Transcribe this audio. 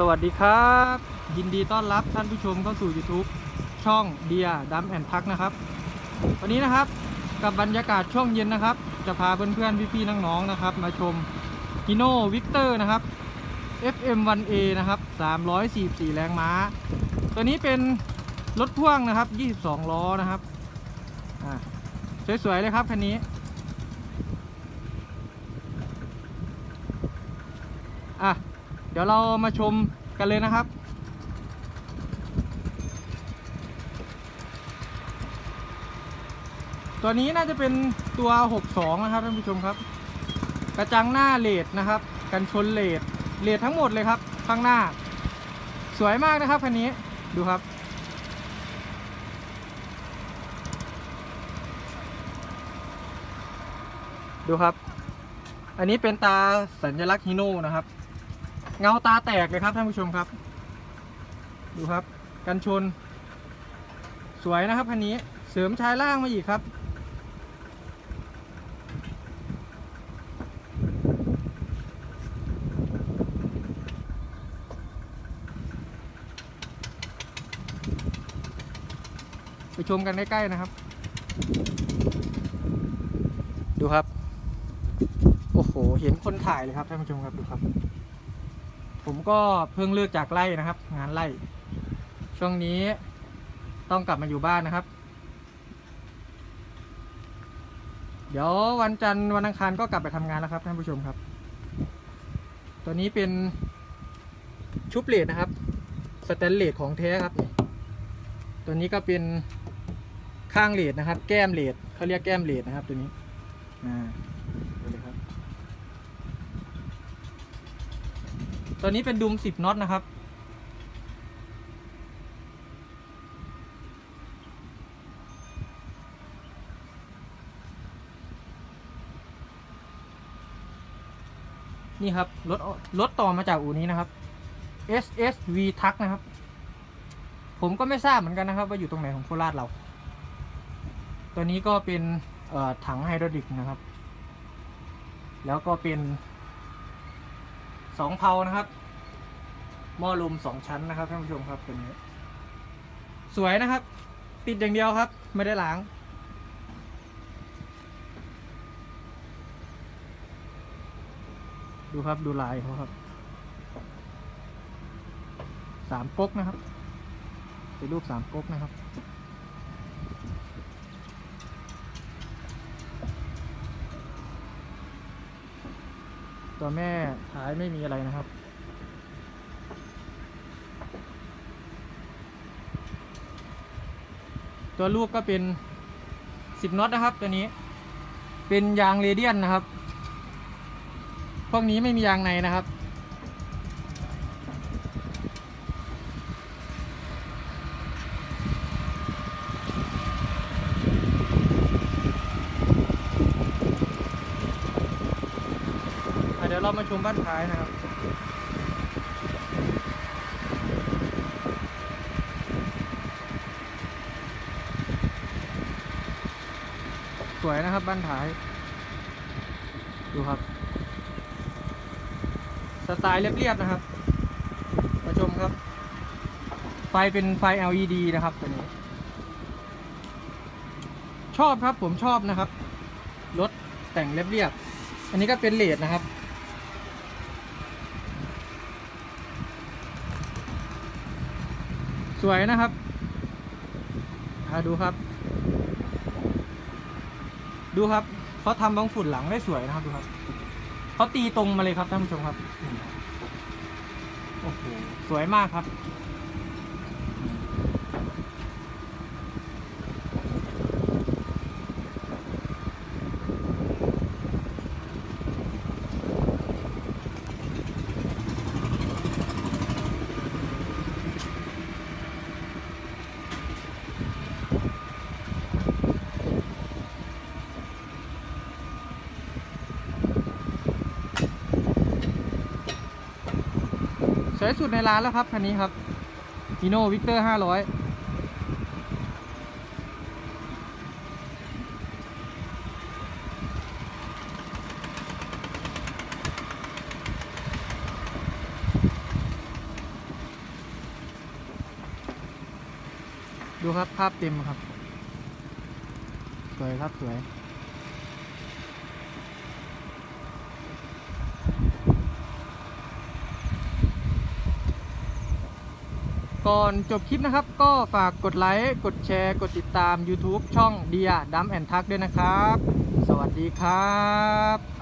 สวัสดีครับ ยินดีต้อนรับท่านผู้ชมเข้าสู่ YouTube ช่องเดียดัมแอนทักนะครับ วันนี้นะครับกับบรรยากาศช่วงเย็นนะครับ จะพาเพื่อนๆพี่ๆน้องๆนะครับ มาชมฮิโน่วิกเตอร์นะครับ FM1A นะครับ 344 แรงม้า ตัวนี้เป็นรถพ่วงนะครับ 22 ล้อนะครับอ่าสวยๆเลยครับคันนี้อะ ดี๋ยวเรามาชมกันเลยนะครับ ตัวนี้น่าจะเป็นตัว 62 นะครับท่านผู้ชมครับ กระจังหน้าเลดนะครับ กันชนเลดเลดทั้งหมดเลยครับ ข้างหน้า สวยมากนะครับคันนี้ดูครับดูครับ อันนี้เป็นตาสัญลักษณ์ฮิโน่นะครับ เงาตาแตกเลยครับท่านผู้ชมครับ ดูครับ กันชน สวยนะครับคันนี้เสริมชายล่างมาอีกครับ ไปชมกันใกล้ๆนะครับ ดูครับ โอ้โห เห็นคนถ่ายเลยครับท่านผู้ชมครับดูครับ ผมก็เพิ่งเลิกจากไร่นะครับ งานไร่ช่วงนี้ต้องกลับมาอยู่บ้านนะครับ เดี๋ยววันจันทร์วันอังคารก็กลับไปทำงานแล้วครับท่านผู้ชมครับ ตัวนี้เป็นชุบเลดนะครับสแตนเลสของแท้ครับ ตัวนี้ก็เป็นข้างเลดนะครับ แก้มเลดเขาเรียกแก้มเลดนะครับ ตัวนี้อ่าดูเลยครับ ตัวนี้เป็นดุมสิบน็อตนะครับ นี่ครับ รถรถต่อมาจากอู่นี้นะครับ SSV ทักนะครับ ผมก็ไม่ทราบเหมือนกันนะครับ ว่าอยู่ตรงไหนของโคราชเรา ตัวนี้ก็เป็นถังไฮดรอลิกนะครับ แล้วก็เป็น สองเพานะครับหม้อลมสองชั้นนะครับท่านผู้ชมครับตัวนี้ สวยนะครับ ติดอย่างเดียวครับ ไม่ได้ล้าง ดูครับดูลายเขาครับสามก๊กนะครับเป็นรูปสามก๊กนะครับ ตัวแม่ท้ายไม่มีอะไรนะครับ ตัวลูกก็เป็นสิบน็อตนะครับ ตัวนี้ เป็นยางเรเดียนนะครับ พวกนี้ไม่มียางในนะครับ เรามาชมบ้านท้ายนะครับสวยนะครับบ้านท้าย ดูครับ สไตล์เรียบๆนะครับ มาชมครับ ไฟเป็นไฟ LED นะครับตัวนี้ ชอบครับผมชอบนะครับ รถแต่งเรียบๆอันนี้ก็เป็นเลดนะครับ วยนะครับาดูครับ ดูครับเขาทำบางฝุ่นหลังได้สวยนะครับดูครับเขาตีตรงมาเลยครับท่านผู้ชมครับโอ้โหสวยมากครับ วยสุดในร้านแล้วครับคันนี้ครับจีโน่วิกเตอร์ห้าร้อยดูครับ ภาพเต็มครับ สวยครับ สวย ก่อนจบคลิปนะครับ ก็ฝากกดไลค์กดแชร์ กดติดตาม YouTube ช่องเดียดัมแอนทักด้วยนะครับ สวัสดีครับ